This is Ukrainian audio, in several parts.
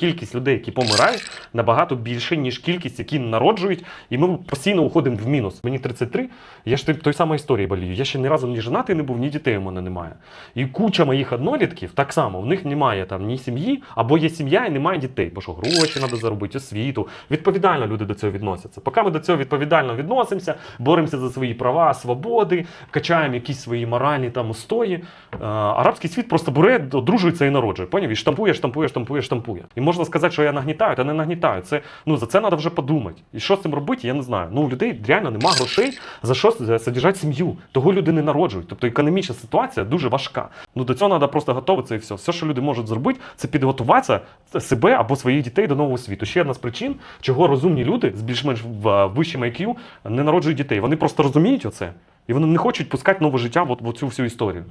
Кількість людей, які помирають, набагато більше, ніж кількість, які народжують, і ми постійно уходимо в мінус. Мені 33, я ж той, самої історії болію. Я ще ні разу ні женатий не був, ні дітей у мене немає. І куча моїх однолітків так само, в них немає там ні сім'ї, або є сім'я і немає дітей, бо що гроші треба заробити, освіту. Відповідально люди до цього відносяться. Поки ми до цього відповідально відносимося, боремося за свої права, свободи, качаємо якісь свої моральні там устої. е, арабський світ просто бере, одружується і народжує. Поняв? І штампує, штампує, штампує, штампує. І можна сказати, що я нагнітаю, та не нагнітаю. Це ну за це треба вже подумати. І що з цим робити, я не знаю. Ну у людей реально нема грошей за що содержати сім'ю. Того люди не народжують. Тобто економічна ситуація дуже важка. Ну до цього треба просто готуватися і все. Все, що люди можуть зробити, це підготуватися себе або своїх дітей до нового світу. Ще одна з причин, чого розумні люди з більш-менш в- вищим IQ не народжують дітей. Вони просто розуміють оце. І вони не хочуть пускати нове життя в, в цю всю історію.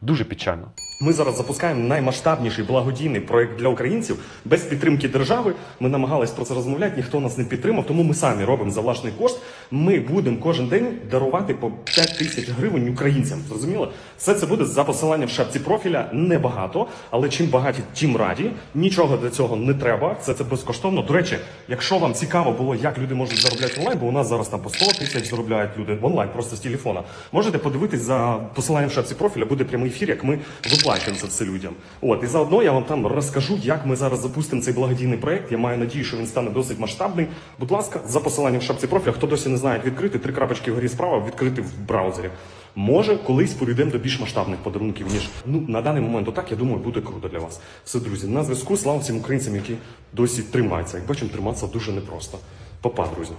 Дуже печально. Ми зараз запускаємо наймасштабніший благодійний проект для українців без підтримки держави. Ми намагались про це розмовляти, ніхто нас не підтримав, тому ми самі робимо за власний кошт. Ми будемо кожен день дарувати по 5 тисяч гривень українцям. Зрозуміло? Все це буде за посиланням в шапці профіля. Небагато, але чим багаті, тим раді. Нічого для цього не треба. Це це безкоштовно. До речі, якщо вам цікаво було, як люди можуть заробляти онлайн, бо у нас зараз там по 100 тисяч заробляють люди онлайн, просто з телефона. Можете подивитись за посиланням в шапці профіля, буде прямий ефір, як ми виплачуємо це людям. От і заодно я вам там розкажу, як ми зараз запустимо цей благодійний проект. Я маю надію, що він стане досить масштабний. Будь ласка, за посиланням в шапці профіля, хто досі не знає, як відкрити, три крапочки вгорі справа, відкрити в браузері. Може, колись перейдемо до більш масштабних подарунків, ніж ну на даний момент. Отак я думаю, буде круто для вас. Все, друзі, на зв'язку. Слава всім українцям, які досі тримаються. Як бачимо, триматися дуже непросто. Папа, друзі.